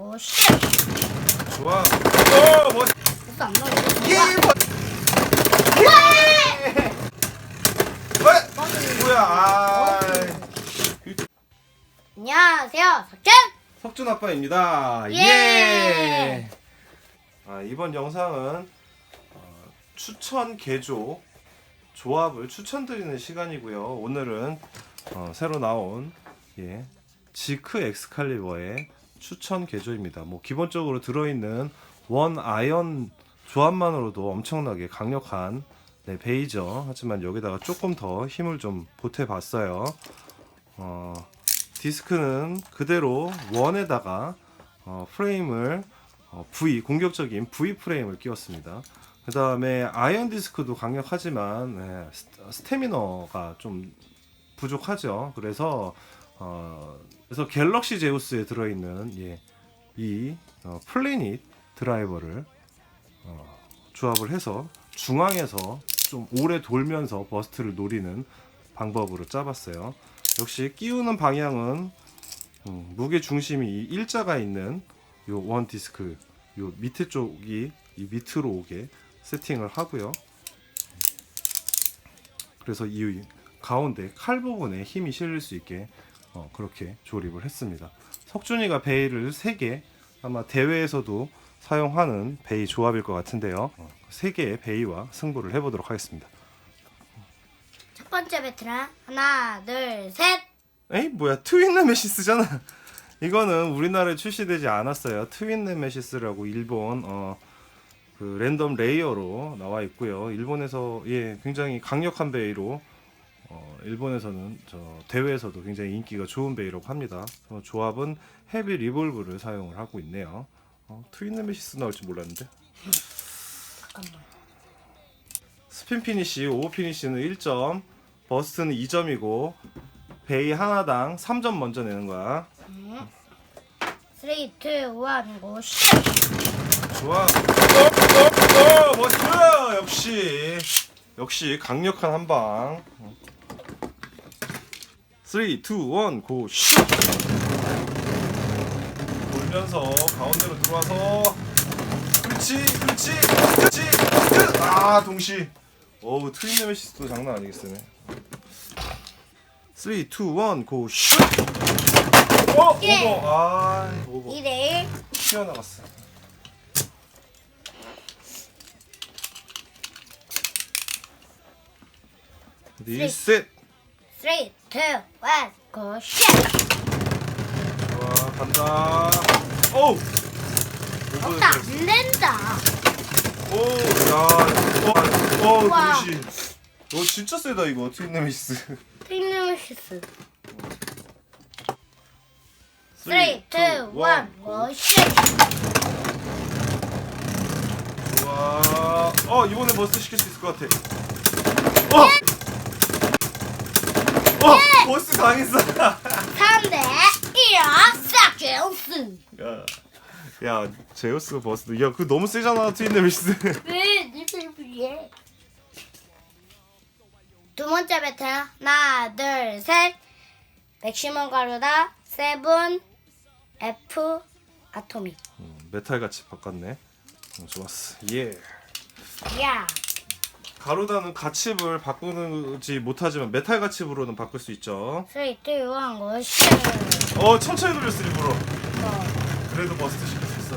고 쉣! 좋아. 오, 멋. 벌써 안 나오네. 예, 멋. 예. 왜? 뭐야? 아. 안녕하세요, 석준! 석준 아빠입니다. 예. 예. 아, 이번 영상은 어, 추천 개조 조합을 추천드리는 시간이고요. 오늘은 어, 새로 나온 예, 지크 엑스칼리버의 추천 개조입니다. 뭐 기본적으로 들어있는 원 아이언 조합만으로도 엄청나게 강력한 네, 베이죠. 하지만 여기다가 조금 더 힘을 좀 보태봤어요. 어, 디스크는 그대로 원에다가 어, 프레임을 어, V 공격적인 V 프레임을 끼웠습니다. 그 다음에 아이언 디스크도 강력하지만 네, 스- 스태미너가 좀 부족하죠. 그래서 어, 그래서 갤럭시 제우스에 들어있는 예, 이 어, 플래닛 드라이버를 어, 조합을 해서 중앙에서 좀 오래 돌면서 버스트를 노리는 방법으로 짜봤어요. 역시 끼우는 방향은 음, 무게 중심이 이 일자가 있는 요 원 디스크 요 밑에 쪽이 이 밑으로 오게 세팅을 하고요. 그래서 이 가운데 칼 부분에 힘이 실릴 수 있게 어, 그렇게 조립을 했습니다. 석준이가 베이를 3개 아마 대회에서도 사용하는 베이 조합일 것 같은데요. 어, 3개의 베이와 승부를 해보도록 하겠습니다. 첫 번째 배틀은 하나, 둘, 셋! 에이 뭐야 트윈 네메시스잖아 이거는 우리나라에 출시되지 않았어요 트윈 네메시스라고 일본 어, 그 랜덤 레이어로 나와 있고요 일본에서 예 굉장히 강력한 베이로 어, 일본에서는 저 대회에서도 굉장히 인기가 좋은 베이라고 합니다 어, 조합은 헤비 리볼브를 사용을 하고 있네요 어, 트윈 네메시스 나올 줄 몰랐는데 잠깐만. 스핀 피니시, 오버 피니시는 1점, 버스트는 2점이고 베이 하나당 3점 먼저 내는 거야. 3, 2, 1, 고 쉣! 좋아. 어, 어, 어, 버스트 역시 역시 강력한 한 방. 3, 2, 1, 고 슛. 돌면서 가운데로 들어와서 그렇지, 그렇지, 그렇지. 끝! 아 동시. 어우 트윈 네메시스도 장난 아니겠어네. 3, 2, 1, 고 슛. 어, 예. 오버. 아, 오버. 2대1 튀어나갔어. 리셋. 3, 2, 1, 고 쉣! 좋아 간다. 오. 없다, 안 된다! 오, 야, 어, 어, 우와. 동시. 너 진짜 세다 이거 트윈네미스. 트리노시스 3, 2, 1, 고 쉣! 와, 어 이번에 버스 시킬 수 있을 것 같아. 어, 어, 버스 강했어. 3대 1 싹제우스 야, 야, 제우스 버스. 야, 그거 너무 세잖아, 트윈네미스. 왜 니들 위해 두 번째 배틀 하나 둘 셋 맥시멈 가루다 세븐 F 아토믹 메탈 같이 바꿨네. 어, 좋았어. 예. 야 가로다는 가칩을 바꾸지 못하지만 메탈 가칩으로는 바꿀 수 있죠. 3, 2, 1, 고시 어, 천천히 돌렸어 일부러. 그래도 버스트 시킬 수 있어.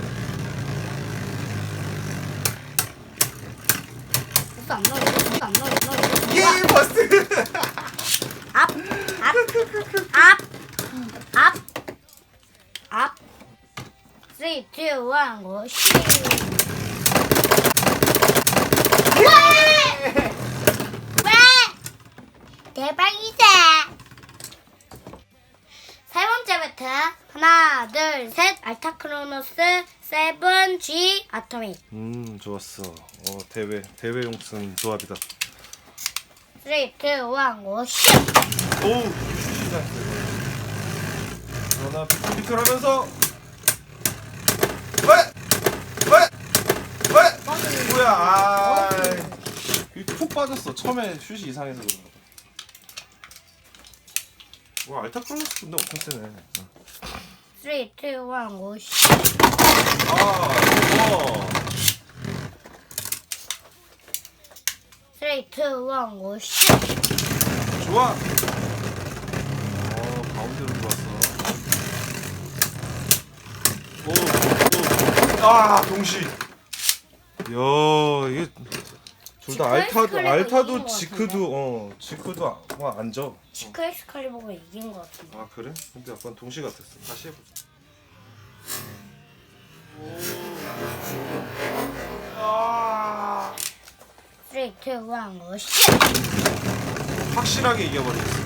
벌써 안 나오네 벌써 안 나오네 안 나오네. 예, 버스트. 앞, 앞, 앞, 앞, 앞. 3, 2, 1, 고시 왜? 왜? 대박이다. 세 번째 배트 하나, 둘, 셋. 알타크로노스 세븐 G 아토믹. 음, 좋았어. 어, 대회 대회용 쓴 조합이다. 3, 2, 1, 고시 오, 슛이다. 그러나 비틀비틀하면서 왜? 왜? 왜? 뭐야? 아, 푹 빠졌어. 처음에 슛이 이상해서 그런 거. 와, 알타크로스 근데 엄청 세네. 어. 3, 2, 1, 고, 슛! 아, 이거. 3, 2, 1, 고, 슛! 좋아. 어, 가운데로 들어왔어. 오, 오. 아, 동시. 야, 이게 둘 다 지크 알타도 엑스칼리버 이긴 알타도 것 지크도 어, 지크도 아- 뭐 앉아. 지크 엑스칼리버가 이긴 것 같은데. 아, 그래? 근데 약간 동시 같았어. 다시 해 보자. 아. 3, 2, 1, 고, 슛! 확실하게 이겨버리겠어.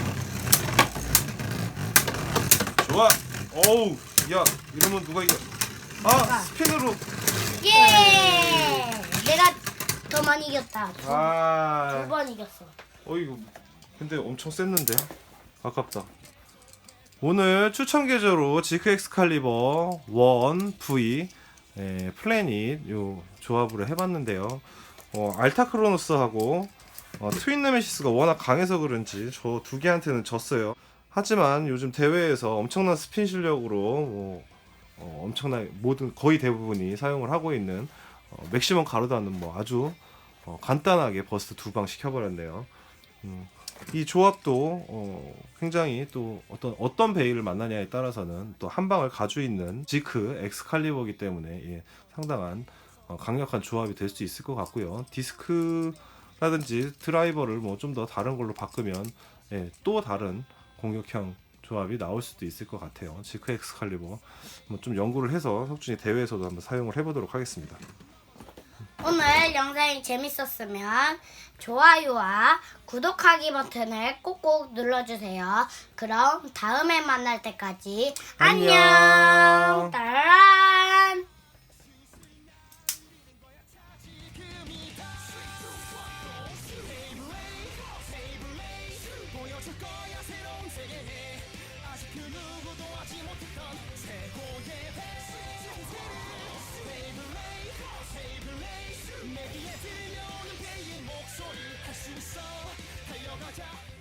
좋아. 어우, 야, 이러면 누가 이겨? 아, 스핀으로. 예! 많이 이겼다. 두 아, 번 이겼어. 어이구, 근데 엄청 셌는데. 아깝다. 오늘 추천 계좌로 지크 엑스칼리버 1 V 에, 플래닛 요 조합으로 해봤는데요. 어, 알타 크로노스하고 어, 트윈 네메시스가 워낙 강해서 그런지 저 두 개한테는 졌어요. 하지만 요즘 대회에서 엄청난 스핀 실력으로 뭐, 어, 엄청난 모든 거의 대부분이 사용을 하고 있는 어, 맥시멈 가로다는 뭐 아주 어, 간단하게 버스트 두 방 시켜버렸네요. 음, 이 조합도 어, 굉장히 또 어떤 어떤 베일을 만나냐에 따라서는 또 한 방을 가지고 있는 지크 엑스칼리버기 때문에 예, 상당한 어, 강력한 조합이 될 수 있을 것 같고요. 디스크라든지 드라이버를 뭐 좀 더 다른 걸로 바꾸면 예, 또 다른 공격형 조합이 나올 수도 있을 것 같아요. 지크 엑스칼리버 뭐 좀 연구를 해서 석준이 대회에서도 한번 사용을 해보도록 하겠습니다. 오늘 영상이 재밌었으면 좋아요와 구독하기 버튼을 꼭꼭 눌러주세요. 그럼 다음에 만날 때까지 안녕. 안녕. 따란. 최고의 테이블 레이스 내기에 들려오는 배의 목소리 할 수 있어 달려가자.